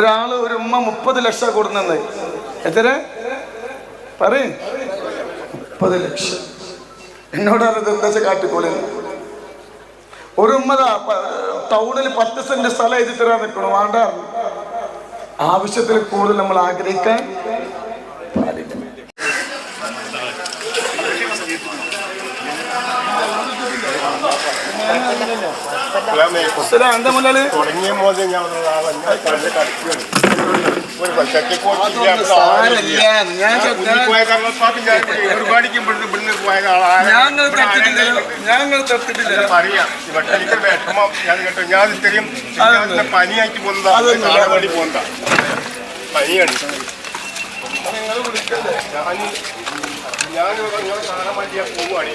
ഒരാൾ ഒരു ഉമ്മ മുപ്പത് ലക്ഷം കൊടുക്കുന്നത് എത്ര? പറയും. മുപ്പത് ലക്ഷം. എന്നോടാണ് എന്താ കാട്ടിക്കോളി ഒരു ഉമ്മതാ ടൗണിൽ പത്ത് സെന്റ് സ്ഥലം എഴുതി തരാൻ നിൽക്കണം. വേണ്ട. ആവശ്യത്തിൽ കൂടുതൽ നമ്മൾ ആഗ്രഹിക്കാൻ എന്താ മുതലാളി തുടങ്ങിയ മുതൽ ഞാൻ ഒരു പോയ ആളാണ്. ഞങ്ങൾ തട്ടിട്ടില്ലല്ലോ ഞങ്ങൾ തട്ടിട്ടില്ലല്ലോ പറയാം. എനിക്ക് വിഷമം ഞാൻ കേട്ടോ. ഞാൻ ഇത്രയും അതൊന്നും. ഞാൻ പനിയായിട്ട് പോകുന്നതാ അതൊന്നും കാണാൻ വേണ്ടി പോകുന്നതാ പനിയാണ്. നിങ്ങൾ വിളിക്കല്ലേ? ഞാൻ ഞാൻ കാണാൻ വേണ്ടി പോവുകയാണ്.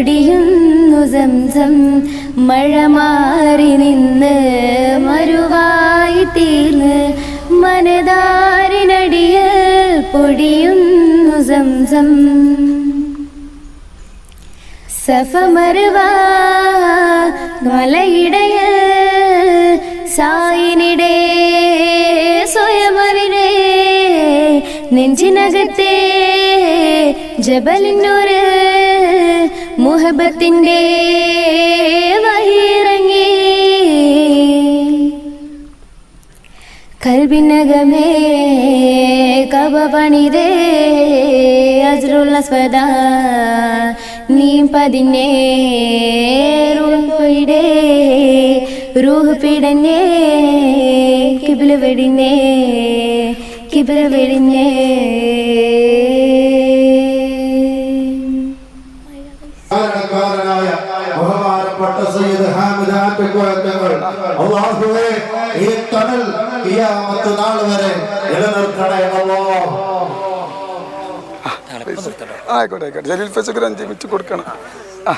പൊടിയുന്നു സംസം. മഴ മാറി നിന്ന് മരുവായി തീർന്ന് മനതാരിനടിയിൽ പൊടിയുന്നു സംസം. സഫമറുവ മലയിടയിൽ സായിനിടെ സ്വയമറിനേ നെഞ്ചിനകത്തേ ജബലിനൂറ് മുഹബത്തിന്റെ വഹിറങ്ങി. കൽബിനകമേ കവ പണിതേ അജ്രുള്ള സ്വദ നീ പതിനേ പോയിടേ. റൂഹ് പിടഞ്ഞേ കിബിൽ വെടിഞ്ഞേ കിബിൽ വെടിഞ്ഞേ. അള്ളാഹുവേ ഈ തണൽ കിയാമത്ത് നാൾ വരെ നിലനിർത്തണേ അല്ലോ ആയിക്കോട്ടെ ആയിക്കോട്ടെ. ജലീൽ ഫസക്ക് അഞ്ച് മിനിറ്റ് കൊടുക്കണം. ആ.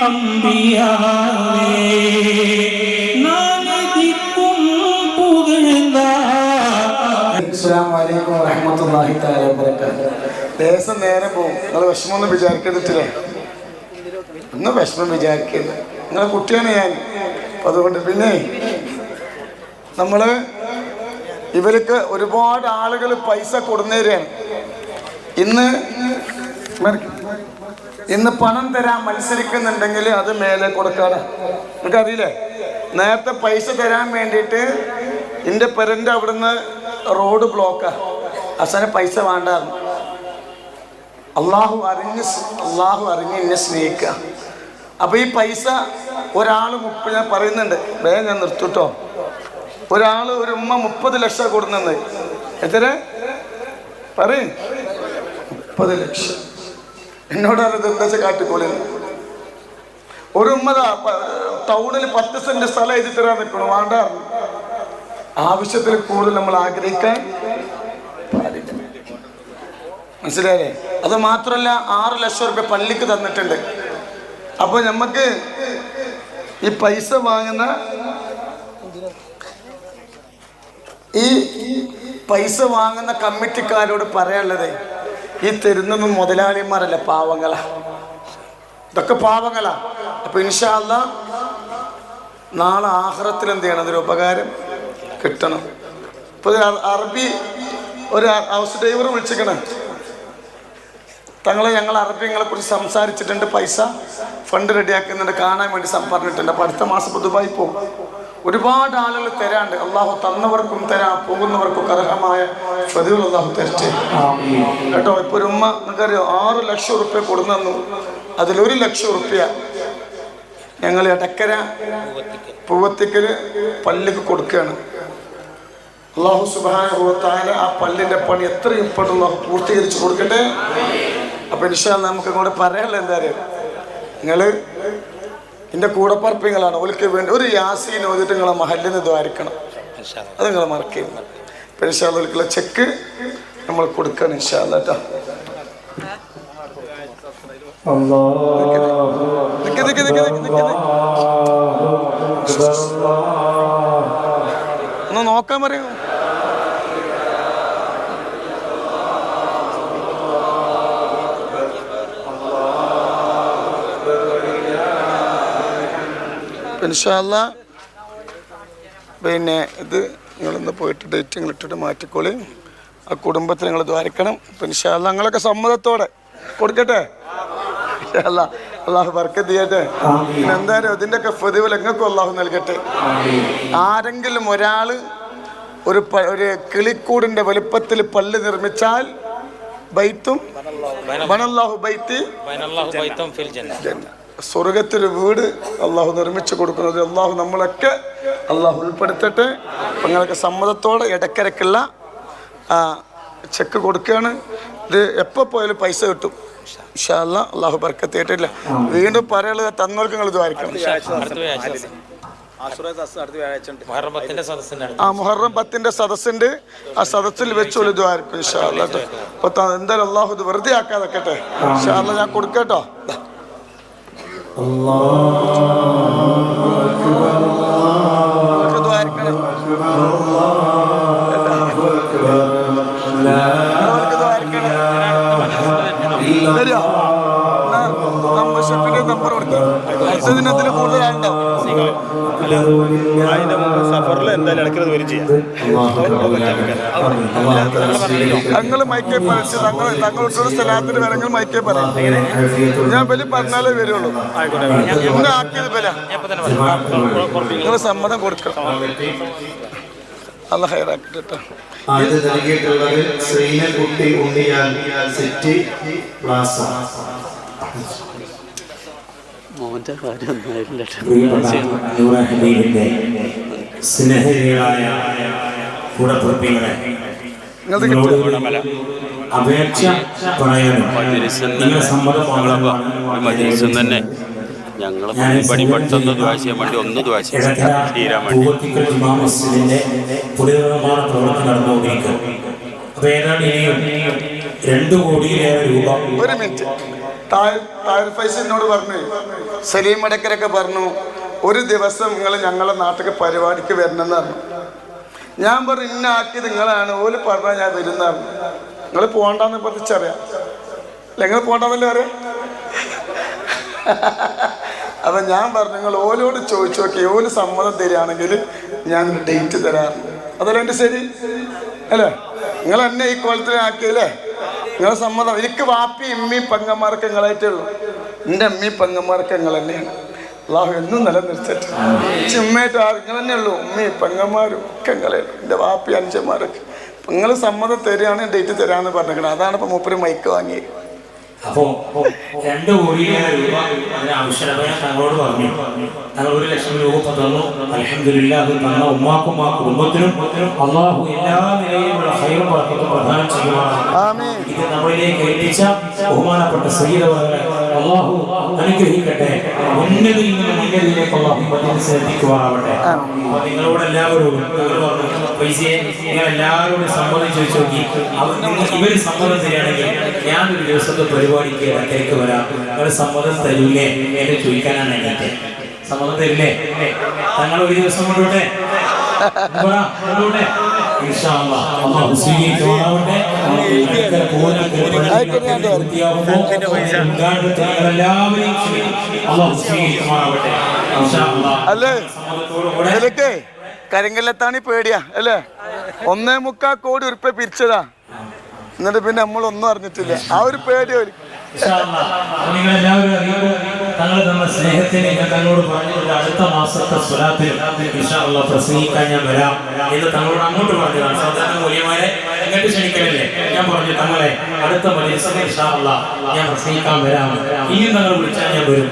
അസ്സലാമു ദേശം നേരെ പോകും. നിങ്ങൾ വിഷമമൊന്നും വിചാരിക്കരുതില്ലേ ഒന്നും വിഷമം വിചാരിക്കരുത്. നിങ്ങളെ കുട്ടിയാണ് ഞാൻ. അതുകൊണ്ട് പിന്നെ നമ്മൾ ഇവർക്ക് ഒരുപാട് ആളുകൾ പൈസ കൊടുന്നേരാണ്. ഇന്ന് ഇന്ന് പണം തരാൻ മത്സരിക്കുന്നുണ്ടെങ്കിൽ അത് മേലെ കൊടുക്കാതെ നിങ്ങൾക്കറിയില്ലേ നേരത്തെ പൈസ തരാൻ വേണ്ടിയിട്ട് എന്റെ പെരന്റെ അവിടുന്ന് റോഡ് ബ്ലോക്കാ അവസാനം പൈസ വേണ്ട. അള്ളാഹു അറിഞ്ഞ് അള്ളാഹു അറിഞ്ഞ് എന്നെ സ്നേഹിക്കുക അപ്പോൾ ഈ പൈസ ഒരാൾ മുപ്പ ഞാൻ പറയുന്നുണ്ട്. വേഗം ഞാൻ നിർത്തുട്ടോ. ഒരാൾ ഒരു ഉമ്മ മുപ്പത് ലക്ഷം കൊടുക്കുന്നത് എത്ര? പറയും. മുപ്പത് ലക്ഷം. എന്നോടാണ് എന്താ കാട്ടിക്കോളി. ഒരു ഉമ്മതാ ടൗണിൽ പത്ത് സെന്റ് സ്ഥലം എഴുതി തരാൻ നിൽക്കണം. വേണ്ട. ആവശ്യത്തിൽ കൂടുതൽ നമ്മൾ ആഗ്രഹിക്കാൻ മനസ്സിലായില്ലേ? അത് മാത്രമല്ല ആറ് ലക്ഷം രൂപ പള്ളിക്ക് തന്നിട്ടുണ്ട്. അപ്പോൾ നമുക്ക് ഈ പൈസ വാങ്ങുന്ന ഈ പൈസ വാങ്ങുന്ന കമ്മിറ്റിക്കാരോട് പറയാനുള്ളത് ഈ തരുന്നൊന്നും മുതലാളിമാരല്ല പാവങ്ങളാ. ഇതൊക്കെ പാവങ്ങളാ. അപ്പൊ ഇൻഷാല്ല നാളെ ആഹ്റത്തിൽ എന്ത് ചെയ്യണം? അതൊരു ഉപകാരം കിട്ടണം. ഇപ്പൊ അറബി ഒരു ഹൗസ് ഡ്രൈവർ വിളിച്ചിരിക്കണം. തങ്ങളെ ഞങ്ങൾ അറബിങ്ങളെ കുറിച്ച് സംസാരിച്ചിട്ടുണ്ട് പൈസ ഫണ്ട് റെഡിയാക്കുന്നുണ്ട്. കാണാൻ വേണ്ടി പറഞ്ഞിട്ടുണ്ട്. അപ്പോൾ അടുത്ത മാസം ദുബായി പോകും. ഒരുപാട് ആളുകൾ തരാണ്ട്. അള്ളാഹു തന്നവർക്കും തരാം. പോകുന്നവർക്കും അർഹമായ പ്രതികൾ അള്ളാഹു തരട്ടെ. കേട്ടോ ഇപ്പൊ ഒരു ഉമ്മ നിങ്ങൾക്കറിയോ? ആറ് ലക്ഷം റുപ്യ കൊടുന്നു അതിലൊരു ലക്ഷം റുപ്യ ഞങ്ങൾ ഇടക്കര പൂവത്തിക്കൽ പല്ലിക്ക് കൊടുക്കുകയാണ്. അള്ളാഹു സുബാന ആ പല്ലിന്റെ പണി എത്രയും പെട്ടെന്ന് പൂർത്തീകരിച്ചു കൊടുക്കട്ടെ? അപ്പൊ ഇൻഷാ നമുക്ക് അങ്ങോട്ട് പറയാനുള്ള എന്താ അറിയാം? നിങ്ങൾ എന്റെ കൂടപ്പറപ്പിങ്ങളാണ്. ഓൽക്ക് വേണ്ടി ഒരു യാസീൻ ഓതിട്ട് നിങ്ങളെ മഹലിൽ നിന്ന് ദ്വാരിക്കണം. അത് നിങ്ങൾ മറക്കരുത് അപ്പൊ ഇൻഷാ അല്ലാ ഓൽക്കുള്ള ചെക്ക് നമ്മൾ കൊടുക്കണം ഇൻഷാ അല്ലാ കേട്ടോ നിക്ക് നിക്ക് നിക്ക് നിക്ക് നിക്ക് നിക്ക്. ഒന്ന് നോക്കാൻ പറയൂ. ഇൻഷാല്ല പിന്നെ ഇത് നിങ്ങളിന്ന് പോയിട്ട് ഡേറ്റ് നിങ്ങൾ ഇട്ടിട്ട് മാറ്റിക്കോളി. ആ കുടുംബത്തിൽ നിങ്ങൾ ദ്വാരിക്കണം. ഇൻഷാല്ല നിങ്ങളൊക്കെ സമ്മതത്തോടെ കൊടുക്കട്ടെ? ഇൻഷാല്ല അള്ളാഹു ബർക്കത്ത് ചെയ്യട്ടെ. പിന്നെ എന്തായാലും ഇതിന്റെയൊക്കെ പ്രതിഫലം എങ്ങൾക്കും അള്ളാഹു നൽകട്ടെ. ആരെങ്കിലും ഒരാൾ ഒരു ഒരു കിളിക്കൂടിന്റെ വലുപ്പത്തിൽ പല്ല് നിർമ്മിച്ചാൽ ബൈത്തും ബനല്ലാഹു. ബൈത്തി ബൈനല്ലാഹു ബൈത്തും ഫിൽ ജന്ന. സ്വർഗത്തിൽ വീട് അള്ളാഹു നിർമ്മിച്ചു കൊടുക്കുന്നത്. അള്ളാഹു നമ്മളൊക്കെ അള്ളാഹു ഉൾപ്പെടുത്തട്ടെ. അങ്ങനെയൊക്കെ സമ്മതത്തോടെ ഇടയ്ക്കിടയ്ക്കുള്ള ചെക്ക് കൊടുക്കുകയാണ്. ഇത് എപ്പോൾ പോയാലും പൈസ കിട്ടും. ഇൻഷാല്ല അള്ളാഹു ബർക്കത്തേറ്റില്ല വീണ്ടും പറയുള്ളത് തന്നോർക്ക് നിങ്ങൾ ഇതുമായിരിക്കണം ആ മുഹറം പത്തിന്റെ സദസ്സിന്റെ ആ സദസ്സിൽ വെച്ചോളൂ ഇതുമായിരിക്കും അപ്പൊ ത- എന്തായാലും അള്ളാഹു ഇത് വെറുതെ ആക്കാതെ ഞാൻ കൊടുക്കട്ടോ ദാ. നിങ്ങൾക്ക് ദ്വാരിക്കണം നിങ്ങൾക്ക് ദ്വാരിക്കണം ശരിയോ എന്നാ നമ്പർ ഷെഫിന്റെ നമ്പർ കൊടുക്കാം. അടുത്തതിന് അതിൽ കൂടുതൽ ആളുണ്ടാവും അതിന്റെ മുമ്പ് സഫറിൽ എന്തായാലും ഇടയ്ക്കത് വരും ചെയ്യാം. തങ്ങൾ മൈക്കേ പറച്ച് തങ്ങൾ തങ്ങളുടെ സ്ഥലത്തിന് വരങ്ങൾ മൈക്കെ പറയാം. ഞാൻ ബലി പറഞ്ഞാലേ വരുള്ളൂ. ഇന്ന് ആക്കിയത് ബല നിങ്ങൾ സമ്മതം കൊടുക്കണം. അല്ല ഹൈറാക്കിട്ട് കേട്ടോ ആദ്യം നൽകിയിട്ടുള്ളത് ശ്രീനകുട്ടി ഉണ്ണിയാൽ സിറ്റി പ്ലാസ. മോന്റെ കാര്യം ഒന്നായില്ല സ്നേഹികളായ കൂടപ്പുറപ്പികളെ അപേക്ഷ പറയാനും തന്നെ. ഞങ്ങൾ പണി പെട്ടെന്ന് ദ്വാശിയാൻ വേണ്ടി ഒന്ന് ദ്വാശിയാൻ തീരാൻ വേണ്ടി. പുനർനിർമ്മാണ പ്രവർത്തനം നടന്നുകൊണ്ടിരിക്കും അപ്പൊ ഏതാണ്ട് ഇനിയും രണ്ടു കോടിയിലേറെ രൂപ ഒരു മിനിറ്റ്. എന്നോട് പറഞ്ഞു സലീം അടക്കരൊക്കെ പറഞ്ഞു ഒരു ദിവസം നിങ്ങൾ ഞങ്ങളെ നാട്ടിലേക്ക് പരിപാടിക്ക് വരണമെന്ന് പറഞ്ഞു. ഞാൻ പറഞ്ഞു ഇന്ന ആക്കിയത് നിങ്ങളാണ് ഓൽ പറഞ്ഞാൽ ഞാൻ വരുന്നതാണ് നിങ്ങൾ പോകണ്ടെന്ന് പറഞ്ഞിച്ചറിയാം അല്ല നിങ്ങൾ പോകണ്ടെന്നല്ലേ അറിയാം അപ്പം ഞാൻ പറഞ്ഞു നിങ്ങൾ ഓലോട് ചോദിച്ചു നോക്കി ഓൽ സമ്മതം തരികയാണെങ്കിൽ ഞാൻ ഡേറ്റ് തരാറുണ്ട് അതല്ലേ എന്റെ ശരി? അല്ലേ? നിങ്ങൾ എന്നെ ഈ കോലത്തിലാക്കിയല്ലേ നിങ്ങളെ സമ്മതം. എനിക്ക് വാപ്പി എമ്മി പെങ്ങന്മാർക്ക് നിങ്ങളായിട്ടേ ഉള്ളൂ എന്റെ അമ്മി പെങ്ങന്മാർക്ക് നിങ്ങൾ തന്നെയാണ്. അള്ളാഹു എന്നും നിലനിർത്തിട്ട്. ചിമ്മയായിട്ട് നിങ്ങൾ തന്നെ ഉള്ളൂ ഉമ്മി പെങ്ങന്മാരും ഒക്കെ നിങ്ങളെ എന്റെ വാപ്പി അഞ്ചന്മാരൊക്കെ. നിങ്ങൾ സമ്മതം തരികയാണ് ഡേറ്റ് തരാമെന്ന് പറഞ്ഞിരിക്കണം. അതാണ് ഇപ്പോൾ മൂപ്പര് മൈക്ക് വാങ്ങിയത്. അപ്പോ രണ്ട് കോടിയിലേറെ രൂപ അതിന് ആവശ്യമായ തങ്ങളോട് പറഞ്ഞു. തങ്ങൾ ഒരു ലക്ഷം രൂപ തന്നു. അലഹമില്ല അത് തന്ന ഉമ്മാക്കും ആ കുടുംബത്തിനും അള്ളാഹു എല്ലാ നിലയിലുള്ള ഹൈറും വർക്കത്തും പ്രധാനം ചെയ്യുവാണ് ഇത് നമ്മളിലേക്ക് ഏൽപ്പിച്ച ബഹുമാനപ്പെട്ട സയ്യിദവകളെ അള്ളാഹു അനുഗ്രഹിക്കട്ടെ. ഉന്നതിയിൽ നിന്ന് ഉന്നതിയിലേക്ക് അള്ളാഹു എത്തിക്കുവാറാവട്ടെ നിങ്ങളോട് പറഞ്ഞു പൈസയെ നിങ്ങൾ എല്ലാവരോടും സമ്മതം ചോദിച്ചു നോക്കി. അവർ ഇവർ സമ്മതം തരികയാണെങ്കിൽ ഞാനൊരു ദിവസത്തെ പരിപാടിക്ക് ഇടയ്ക്ക് വരാം. അവരെ സമ്മതം തരൂലേ? എന്നെ ചോദിക്കാനാണ് എനിക്ക് സമ്മതം തരില്ലേ? തങ്ങൾ ഒരു ദിവസം കൊണ്ടുവിട്ടെ കൊണ്ടുവിട്ടെ. ഇൻഷാ അല്ലാഹ്. അല്ലേ? സമ്മതത്തോടുകൂടെ ഈ പേടിയാ അല്ലേ? ഒന്നേ മുക്കാൽ കോടി ഉറുപ്പ പിരിച്ചതാ. എന്നിട്ട് പിന്നെ നമ്മൾ ഒന്നും അറിഞ്ഞിട്ടില്ല. ആ ഒരു പേടി ഒരു തന്ന സ്നേഹത്തിന് ഞാൻ അടുത്ത സ്വലാത്തിൽ ഞാൻ വരാം എന്ന് തങ്ങളോട് അങ്ങോട്ട് സാധാരണ ഞാൻ പറഞ്ഞു തങ്ങളെ അടുത്ത ഞാൻ വരാം. ഇനിയും തങ്ങൾ വിളിച്ചാൽ ഞാൻ വരും.